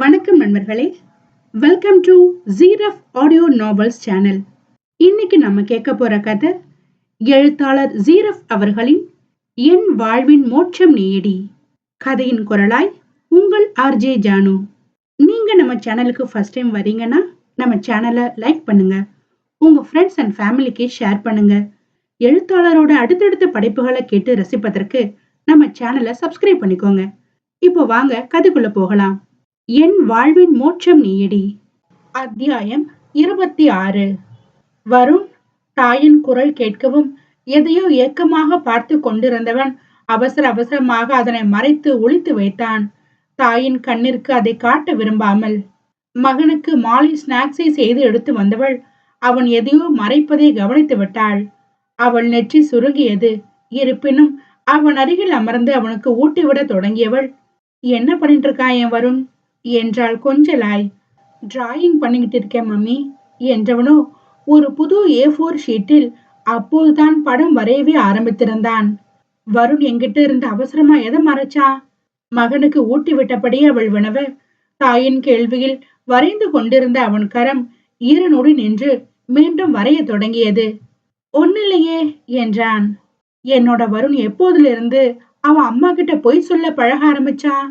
வணக்கம் நண்பர்களே. Welcome to giraffe audio novels channel இன்னைக்கு நம்ம கேட்க போற கதை எழுத்தாளர் ஜீரஃப் அவர்களின் என் வாழ்வின் மோட்சம் நீயடி கதையின் குரலாய் உங்கள் ஆர்ஜே ஜானு நீங்க நம்ம சேனலுக்கு ஃபர்ஸ்ட் டைம் வரீங்கன்னா நம்ம சேனலை லைக் பண்ணுங்க. உங்க ஃப்ரெண்ட்ஸ் அண்ட் ஃபேமிலிக்கு ஷேர் பண்ணுங்க. எழுத்தாளரோட அடுத்தடுத்த படைப்புகளை கேட்டு ரசிப்பதற்கு நம்ம சேனலை சப்ஸ்கிரைப் பண்ணிக்கோங்க. இப்போ வாங்க கதைக்குள்ள போகலாம். என் வாழ்வின் மோட்சம் நீயடி. அத்தியாயம் இருபத்தி ஆறு வருண் தாயின் குரல் கேட்கவும் எதையோ ஏக்கமாக பார்த்து கொண்டிருந்தவன் அவசர அவசரமாக அதனை மறைத்து ஒழித்து வைத்தான். தாயின் கண்ணிற்கு அதை காட்ட விரும்பாமல் மகனுக்கு மாலை ஸ்நாக்ஸை செய்து எடுத்து வந்தவள் அவன் எதையோ மறைப்பதை கவனித்து விட்டாள். அவள் நெற்றி சுருங்கியது. இருப்பினும் அவன் அருகில் அமர்ந்து அவனுக்கு ஊட்டிவிட தொடங்கியவள் என்ன பண்ணிட்டு இருக்கான் என் வருண்? என்றாள் கொஞ்சலாய். டிராயிங் பண்ணிக்கிட்டு இருக்கேன் மம்மி என்றவனோ ஒரு புது ஏ ஃபோர் ஷீட்டில் அப்போதுதான் படம் வரையவே ஆரம்பித்திருந்தான். வருண் எங்கிட்ட இருந்து அவசரமா எதை மறைச்சா? மகனுக்கு ஊட்டி விட்டபடி அவள் வினவ. தாயின் கேள்வியில் வரைந்து கொண்டிருந்த அவன் கரம் ஈரனோடு நின்று மீண்டும் வரைய தொடங்கியது. ஒன்னில்லையே என்றான். என்னோட வருண் எப்போதிலிருந்து அவன் அம்மா கிட்ட பொய் சொல்ல பழக ஆரம்பிச்சான்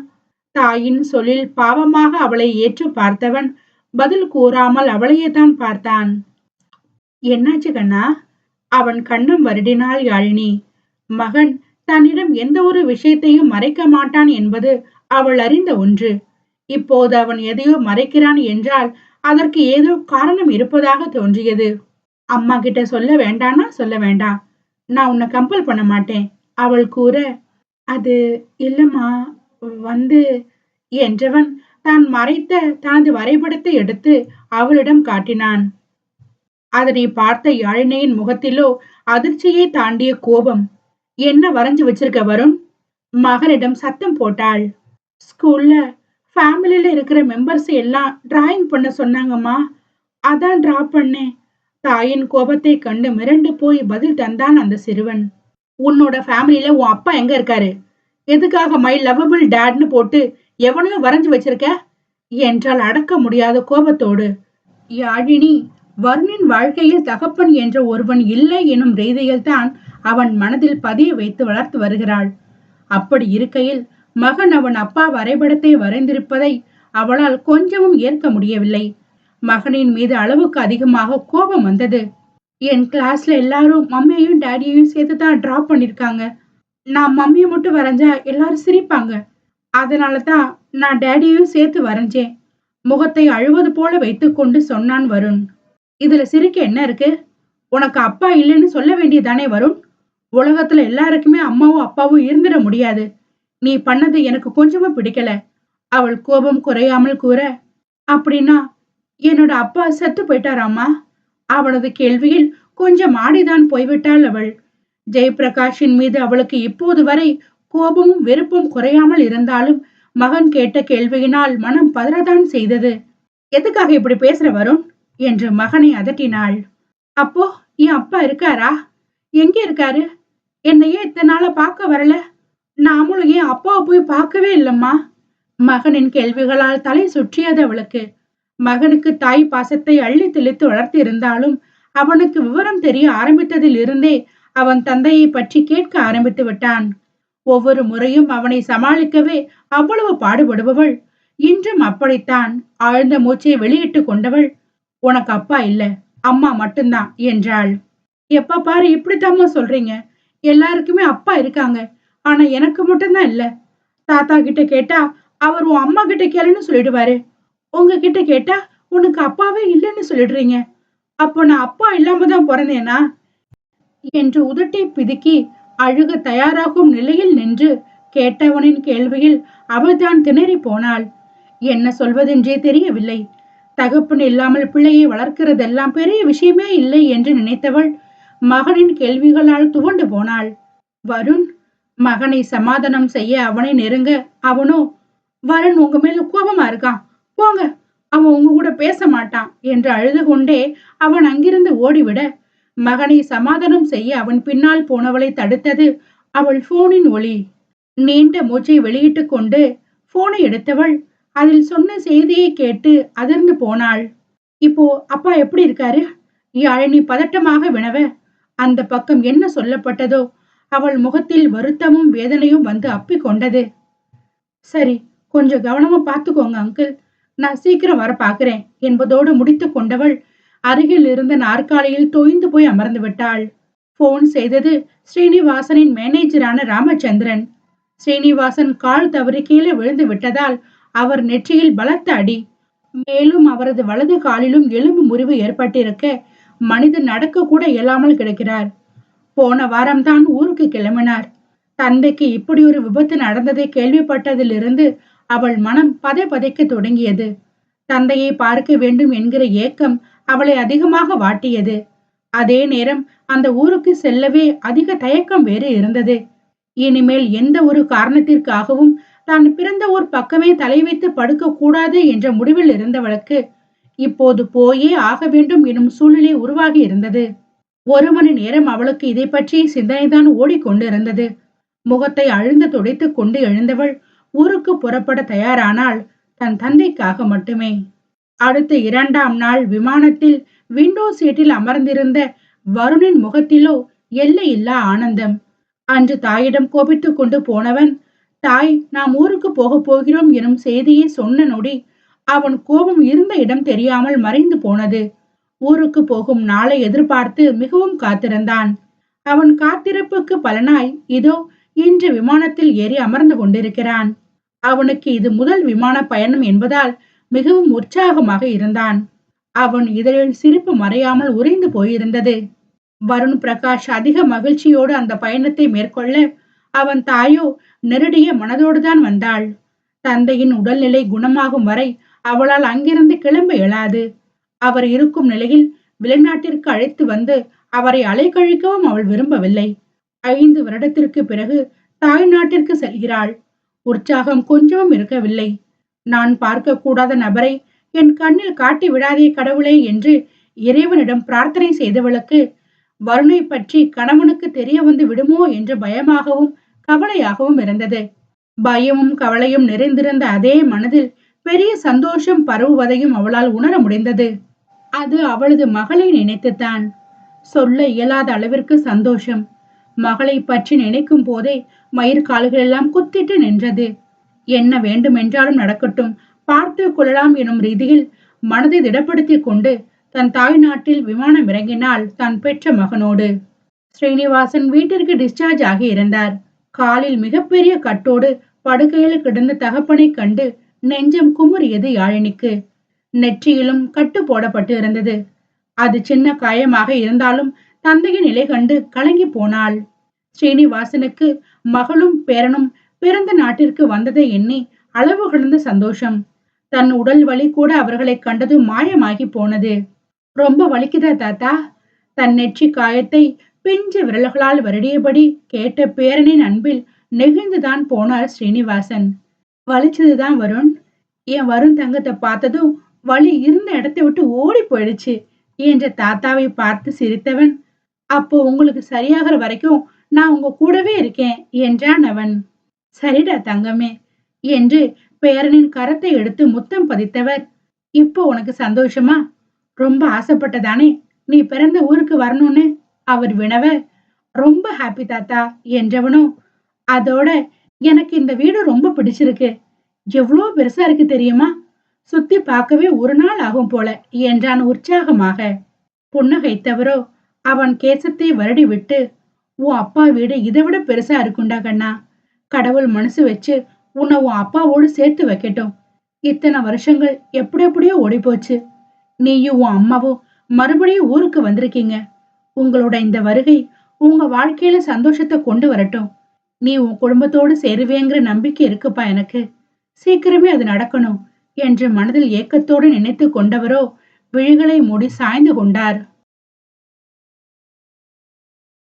தாயின் சொல்லில் பாவமாக அவளை ஏற்று பார்த்தவன் பதில் கூறாமல் அவளையே தான் பார்த்தான். என்னாச்சு கண்ணா? அவன் கண்ணம் வருடினாள் யாழினி. மகன் தன்னிடம் எந்த ஒரு விஷயத்தையும் மறைக்க மாட்டான் என்பது அவள் அறிந்த ஒன்று. இப்போது அவன் எதையோ மறைக்கிறான் என்றால் அதற்கு ஏதோ காரணம் இருப்பதாக தோன்றியது. அம்மா கிட்ட சொல்ல வேண்டானா? சொல்ல வேண்டாம். நான் உன்னை கம்பல் பண்ண மாட்டேன். அவள் கூற அது இல்லம்மா. வந்து என்றவன் தான் மறைத்த தனது வரைபடத்தை எடுத்து அவளிடம் காட்டினான். அதனை பார்த்த யாழினியின் முகத்திலோ அதிர்ச்சியை தாண்டிய கோபம். என்ன வரைஞ்சு வச்சிருக்க வரும் மகனிடம் சத்தம் போட்டாள். ஸ்கூல்ல ஃபேமிலியில இருக்கிற மெம்பர்ஸ் எல்லாம் டிராயிங் பண்ண சொன்னாங்கம்மா. அதான் டிரா பண்ணேன். தாயின் கோபத்தை கண்டு மிரண்டு போய் பதில் தந்தான் அந்த சிறுவன். உன்னோட ஃபேமிலியில உன் அப்பா எங்க இருக்காரு? எதுக்காக மை லவபிள் டேட்னு போட்டு எவனையும் வரைஞ்சு வச்சிருக்க? என்றால் அடக்க முடியாத கோபத்தோடு யாழினி வருணின் வாழ்க்கையில் தகப்பன் என்ற ஒருவன் இல்லை எனும் ரீதியில் தான் அவன் மனதில் பதிய வைத்து வளர்த்து வருகிறாள். அப்படி இருக்கையில் மகன் அவன் அப்பா வரைபடத்தை வரைந்திருப்பதை அவளால் கொஞ்சமும் ஏற்க முடியவில்லை. மகனின் மீது அளவுக்கு அதிகமாக கோபம் வந்தது. என் கிளாஸ்ல எல்லாரும் மம்மியையும் டேடியையும் சேர்த்து தான் டிரா பண்ணிருக்காங்க. நான் மம்மியை மட்டும் வரைஞ்சா எல்லாரும் சிரிப்பாங்க. அதனால தான் நான் டேடியையும் சேர்த்து வரைஞ்சேன். முகத்தை அழுவது போல வைத்துக்கொண்டு சொன்னான் வருண். இதுல சிரிக்க என்ன இருக்கு? உனக்கு அப்பா இல்லைன்னு சொல்ல வேண்டியதானே வருண்? உலகத்துல எல்லாருக்குமே அம்மாவும் அப்பாவும் இருந்துட முடியாது. நீ பண்ணது எனக்கு கொஞ்சமும் பிடிக்கல. அவள் கோபம் குறையாமல் கூற அப்படின்னா என்னோட அப்பா செத்து போயிட்டாராமா அவனது கேள்வியில் கொஞ்சம் ஆடிதான் போய்விட்டாள் அவள். ஜெயபிரகாஷின் மீது அவளுக்கு இப்போது வரை கோபமும் வெறுப்பும் குறையாமல் இருந்தாலும் மகன் கேட்ட கேள்வியினால் மனம் பதறதான் செய்தது. எதுக்காக இப்படி பேசுற வரும் என்று மகனை அதட்டினாள். அப்போ என் அப்பா இருக்காரா? எங்க இருக்காரு? என்னையே இத்தனை நாள பார்க்க வரல? நாமளும் ஏன் அப்பாவை போய் பார்க்கவே இல்லம்மா? மகனின் கேள்விகளால் தலை சுற்றியது அவளுக்கு. மகனுக்கு தாய் பாசத்தை அள்ளி தெளித்து வளர்த்திருந்தாலும் அவனுக்கு விவரம் தெரிய ஆரம்பித்ததில் இருந்தே அவன் தந்தையை பற்றி கேட்க ஆரம்பித்து விட்டான். ஒவ்வொரு முறையும் அவனை சமாளிக்கவே அவ்வளவு பாடுபடுபவள். இன்றும் அப்படித்தான். ஆழ்ந்த மூச்சை வெளியிட்டு கொண்டவள். உனக்கு அப்பா இல்ல. அம்மா மட்டும்தான் என்றாள். எப்ப பாரு இப்படித்தாம்மா சொல்றீங்க. எல்லாருக்குமே அப்பா இருக்காங்க. ஆனா எனக்கு மட்டும்தான் இல்ல. தாத்தா கிட்ட கேட்டா அவர் உன் அம்மா கிட்ட கேளுன்னு சொல்லிடுவாரு. உங்ககிட்ட கேட்டா உனக்கு அப்பாவே இல்லைன்னு சொல்லிடுறீங்க. அப்போ நான் அப்பா இல்லாம தான் பிறந்தேனா? என்று உதட்டை பிதுக்கி அழுக தயாராகும் நிலையில் நின்று கேட்டவனின் கேள்வியில் அவள்தான் திணறி போனாள். என்ன சொல்வதென்றே தெரியவில்லை. தகப்பன் இல்லாமல் பிள்ளையை வளர்க்கிறதெல்லாம் பெரிய விஷயமே இல்லை என்று நினைத்தவள் மகனின் கேள்விகளால் துவண்டு போனாள். வருண் மகனை சமாதானம் செய்ய அவனை நெருங்க. அவனோ வருண் உங்க மேல கோபமா இருக்கான். போங்க. அவன் உங்க கூட பேச மாட்டான் என்று அழுது கொண்டே அவன் அங்கிருந்து ஓடிவிட மகனை சமாதானம் செய்ய அவன் பின்னால் போனவளை தடுத்தது அவள் போனின் ஒளி நீண்ட மூச்சை வெளியிட்டு கொண்டு போனை எடுத்தவள் அதில் சொன்ன செய்தியை கேட்டு அதிர்ந்து போனாள். இப்போ அப்பா எப்படி இருக்காரு? யாழினி பதட்டமாக வினவ. அந்த பக்கம் என்ன சொல்லப்பட்டதோ அவள் முகத்தில் வருத்தமும் வேதனையும் வந்து அப்பி கொண்டது. சரி கொஞ்சம் கவனமா பார்த்துக்கோங்க அங்கிள். நான் சீக்கிரம் வர பாக்குறேன் என்பதோடு முடித்து கொண்டவள் அருகில் இருந்த நாற்காலியில் தோய்ந்து போய் அமர்ந்து விட்டாள். போன் செய்தது ஸ்ரீனிவாசனின் மேனேஜரான ராமச்சந்திரன். ஸ்ரீனிவாசன் கால் தவறி கீழே விழுந்து விட்டதால் அவர் நெற்றியில் பலத்த அடி. மேலும் அவரது வலது காலிலும் எலும்பு முறிவு ஏற்பட்டிருக்க மனிதன் நடக்க கூட இயலாமல் கிடக்கிறார். போன வாரம்தான் ஊருக்கு கிளம்பினார். தந்தைக்கு இப்படி ஒரு விபத்து நடந்ததை கேள்விப்பட்டதிலிருந்து அவள் மனம் பதை பதைக்க தொடங்கியது. தந்தையை பார்க்க வேண்டும் என்கிற ஏக்கம் அவளை அதிகமாக வாட்டியது. அதே நேரம் அந்த ஊருக்கு செல்லவே அதிக தயக்கம் வேறு இருந்தது. இனிமேல் எந்த ஒரு காரணத்திற்காகவும் தான் பிறந்த ஊர் பக்கமே தலை வைத்து படுக்க கூடாது என்ற முடிவில் இருந்தவளுக்கு இப்போது போயே ஆக வேண்டும் எனும் சூழ்நிலை உருவாகி இருந்தது. ஒரு மணி நேரம் அவளுக்கு இதை பற்றி சிந்தனைதான் ஓடிக்கொண்டிருந்தது. முகத்தை அழுந்து துடைத்துக் கொண்டு எழுந்தவள் ஊருக்கு புறப்பட தயாரானால் தன் தந்தைக்காக மட்டுமே. அடுத்த இரண்டாம் நாள் விமானத்தில் விண்டோ சீட்டில் அமர்ந்திருந்த வருணின் முகத்திலோ எல்லையில்லா ஆனந்தம். அன்று தாயிடம் கோபித்துக் கொண்டு போனவன் தாய் நாம் ஊருக்கு போக போகிறோம் எனும் செய்தியை சொன்ன நொடி அவன் கோபம் இருந்த இடம் தெரியாமல் மறைந்து போனது. ஊருக்கு போகும் நாளை எதிர்பார்த்து மிகவும் காத்திருந்தான். அவன் காத்திருப்புக்கு பலனாய் இதோ இன்று விமானத்தில் ஏறி அமர்ந்து கொண்டிருக்கிறான். அவனுக்கு இது முதல் விமான பயணம் என்பதால் மிகவும் உற்சாகமாக இருந்தான். அவன் இதழில் சிரிப்பு மறையாமல் உறைந்து போயிருந்தது. வருண் பிரகாஷ் அதிக மகிழ்ச்சியோடு அந்த பயணத்தை மேற்கொள்ள அவன் தாயோ நெருடிய மனதோடுதான் வந்தாள். தந்தையின் உடல்நிலை குணமாகும் வரை அவளால் அங்கிருந்து கிளம்ப இயலாது. அவர் இருக்கும் நிலையில் வெளிநாட்டிற்கு அழைத்து வந்து அவரை அலைக்கழிக்கவும் அவள் விரும்பவில்லை. ஐந்து வருடத்திற்கு பிறகு தாய் நாட்டிற்கு செல்கிறாள். உற்சாகம் கொஞ்சமும் இருக்கவில்லை. நான் பார்க்கக்கூடாத நபரை என் கண்ணில் காட்டி விடாதே கடவுளே என்று இறைவனிடம் பிரார்த்தனை செய்தவளுக்கு வருணை பற்றி கணவனுக்கு தெரிய வந்து விடுமோ என்று பயமாகவும் கவலையாகவும் இருந்தது. பயமும் கவலையும் நிறைந்திருந்த அதே மனதில் பெரிய சந்தோஷம் பரவுவதையும் அவளால் உணர முடிந்தது. அது அவளது மகளை நினைத்துத்தான். சொல்ல இயலாத அளவிற்கு சந்தோஷம். மகளை பற்றி நினைக்கும் போதே மயிர்கால்கள் எல்லாம் குத்திட்டு நின்றது. என்ன வேண்டுமென்றாலும் நடக்கட்டும். பார்த்து கொள்ளலாம் எனும் ரீதியில் மனதை திடப்படுத்திக் கொண்டு தன் தாய் நாட்டில் விமானம் இறங்கினாள் தான் பெற்ற மகனோடு. ஸ்ரீனிவாசன் வீட்டிற்கு டிஸ்சார்ஜ் ஆகி இருந்தார். காலில் மிகப்பெரிய கட்டோடு படுக்கையில் கிடந்த தகப்பனை கண்டு நெஞ்சம் குமுறியது யாழினிக்கு. நெற்றியிலும் கட்டு போடப்பட்டு இருந்தது. அது சின்ன காயமாக இருந்தாலும் தந்தையின் நிலை கண்டு கலங்கி போனாள். ஸ்ரீனிவாசனுக்கு மகளும் பேரனும் பிறந்த நாட்டிற்கு வந்ததை எண்ணி அளவு கடந்த சந்தோஷம். தன் உடல் வலி கூட அவர்களை கண்டது மாயமாகி போனது. ரொம்ப வலிக்குதா தாத்தா? தன் நெற்றி காயத்தை பிஞ்சு விரல்களால் வருடியபடி கேட்ட பேரனின் அன்பில் நெகிழ்ந்துதான் போனார் ஸ்ரீனிவாசன். வலிச்சதுதான் வருண். என் வருண் தங்கத்தை பார்த்ததும் வலி இருந்த இடத்தை விட்டு ஓடி போயிடுச்சு. என்ற தாத்தாவை பார்த்து சிரித்தவன் அப்போ உங்களுக்கு சரியாகிற வரைக்கும் நான் உங்க கூடவே இருக்கேன் என்றான் அவன். சரிடா தங்கமே என்று பேரனின் கரத்தை எடுத்து முத்தம் பதித்தவர். இப்போ உனக்கு சந்தோஷமா? ரொம்ப ஆசைப்பட்டதானே? நீ பிறந்த ஊருக்கு வரணும்னு? அவர் வினவ ரொம்ப ஹாப்பி தாத்தா என்றவனும் அதோட எனக்கு இந்த வீடு ரொம்ப பிடிச்சிருக்கு. எவ்வளோ பெருசா இருக்கு தெரியுமா? சுத்தி பார்க்கவே ஒரு நாள் ஆகும் போல என்றான் உற்சாகமாக. புன்னகைத்தவரோ அவன் கேசத்தை வருடி விட்டு உன் அப்பா வீடு இதை விட பெருசா இருக்குண்டா கண்ணா. கடவுள் மனசு வச்சு உன்னை உன் அப்பாவோடு சேர்த்து வைக்கட்டும். இத்தனை வருஷங்கள் எப்படி எப்படியோ ஓடி போச்சு நீயும் உன் அம்மாவும் மறுபடியும் ஊருக்கு வந்திருக்கீங்க. உங்களோட இந்த வருகை உங்க வாழ்க்கையில சந்தோஷத்தை கொண்டு வரட்டும். நீ உன் குடும்பத்தோடு சேருவேங்கிற நம்பிக்கை இருக்குப்பா எனக்கு. சீக்கிரமே அது நடக்கணும் என்று மனதில் ஏக்கத்தோடு நினைத்து கொண்டவரோ விழிகளை மூடி சாய்ந்து கொண்டார்.